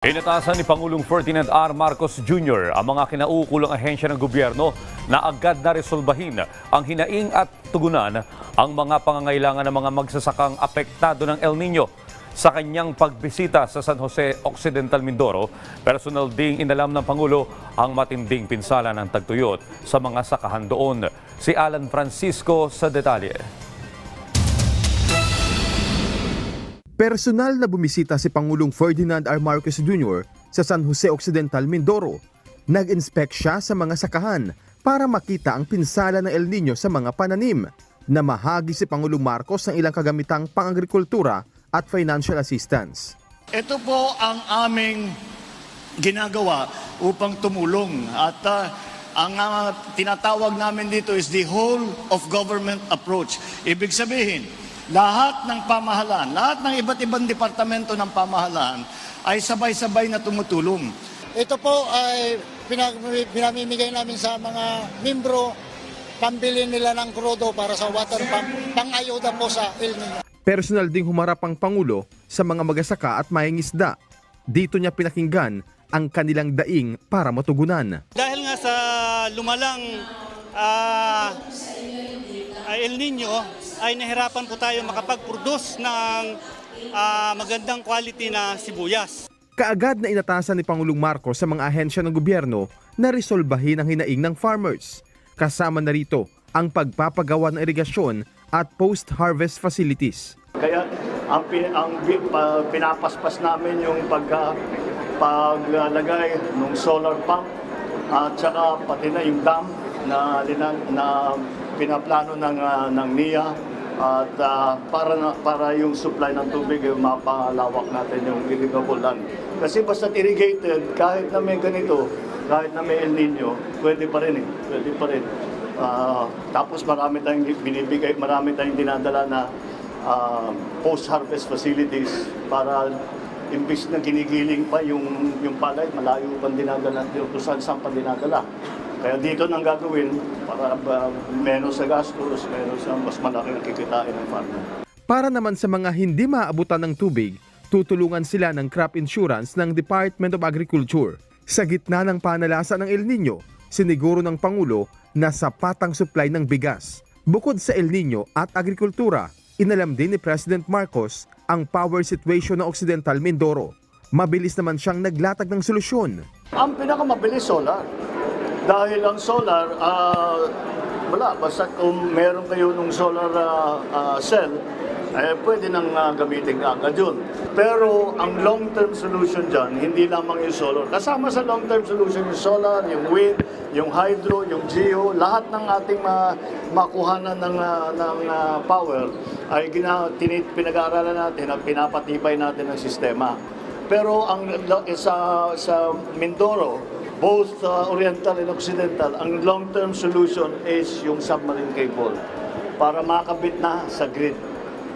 Inatasan ni Pangulong Ferdinand R. Marcos Jr. ang mga kinaukulang ahensya ng gobyerno na agad na resolbahin ang hinaing at tugunan ang mga pangangailangan ng mga magsasakang apektado ng El Nino. Sa kanyang pagbisita sa San Jose Occidental Mindoro, personal ding inalam ng Pangulo ang matinding pinsala ng tagtuyot sa mga sakahan doon. Si Alan Francisco sa detalye. Personal na bumisita si Pangulong Ferdinand R. Marcos Jr. sa San Jose Occidental, Mindoro. Nag-inspect siya sa mga sakahan para makita ang pinsala ng El Nino sa mga pananim. Namahagi si Pangulong Marcos ng ilang kagamitang pang-agrikultura at financial assistance. Ito po ang aming ginagawa upang tumulong at ah, ang ah, tinatawag namin dito is the whole of government approach. Ibig sabihin, lahat ng pamahalaan, lahat ng iba't ibang departamento ng pamahalaan ay sabay-sabay na tumutulong. Ito po ay pinag- pinamimigay namin sa mga membro pambili nila ng krudo para sa water pump, pang-ayuda po sa El Nino. Personal ding humarap ang Pangulo sa mga magasaka at mahingisda. Dito niya pinakinggan ang kanilang daing para matugunan. Dahil nga sa lumalang ah, ah, El Nino ay nahirapan po tayo makapag-produce ng ah, magandang quality na sibuyas. Kaagad na inatasan ni Pangulong Marcos sa mga ahensya ng gobyerno na resolbahin ang hinaing ng farmers. Kasama na rito ang pagpapagawa ng irigasyon at post-harvest facilities. Kaya ang, pin- ang pinapaspas namin yung pagka paglagay ng solar pump at saka pati na yung dam na na pinaplano ng ah, ng NIA at ah, para para yung supply ng tubig yung mapalawak natin yung irrigable land. Kasi basta irrigated kahit na may ganito, kahit na may El Nino, pwede pa rin eh. Pwede pa rin. Ah, tapos marami tayong binibigay, marami tayong dinadala na ah, post-harvest facilities para imbis na ginigiling pa yung, yung palay, malayo pang dinadala, kung saan saan pa dinadala. Kaya dito nang gagawin para uh, menos sa gastos, menos sa mas malaki ang kikitain ng farmer. Para naman sa mga hindi maabutan ng tubig, tutulungan sila ng crop insurance ng Department of Agriculture. Sa gitna ng panalasan ng El Nino, siniguro ng Pangulo na sapat ang supply ng bigas. Bukod sa El Nino at agrikultura, inalam din ni President Marcos ang power situation ng Occidental Mindoro. Mabilis naman siyang naglatag ng solusyon. Ang pinakamabilis solar. Dahil ang solar, ah, wala, basta kung meron kayo ng solar ah, ah, cell, eh, pwede nang ah, gamitin agad yun. Pero ang long-term solution dyan, hindi lamang yung solar. Kasama sa long-term solution yung solar, yung wind, yung hydro, yung geo, lahat ng ating ma makuhanan ng, ah, ng ah, power ay gina, pinag-aaralan natin at pinapatibay natin ang sistema. Pero ang lo- sa sa Mindoro, both uh, Oriental and Occidental, ang long-term solution is yung submarine cable para makabit na sa grid.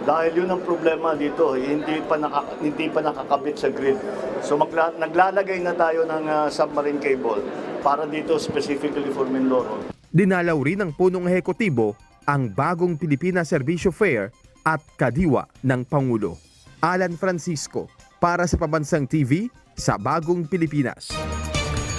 Dahil yun ang problema dito, eh, hindi pa naka, hindi pa nakakabit sa grid. So magla, naglalagay na tayo ng uh, submarine cable para dito specifically for Mindoro. Dinalaw rin ng punong ehekutibo ang bagong Pilipinas Servisyo Fair at kadiwa ng Pangulo. Alan Francisco para sa Pabansang TV sa Bagong Pilipinas.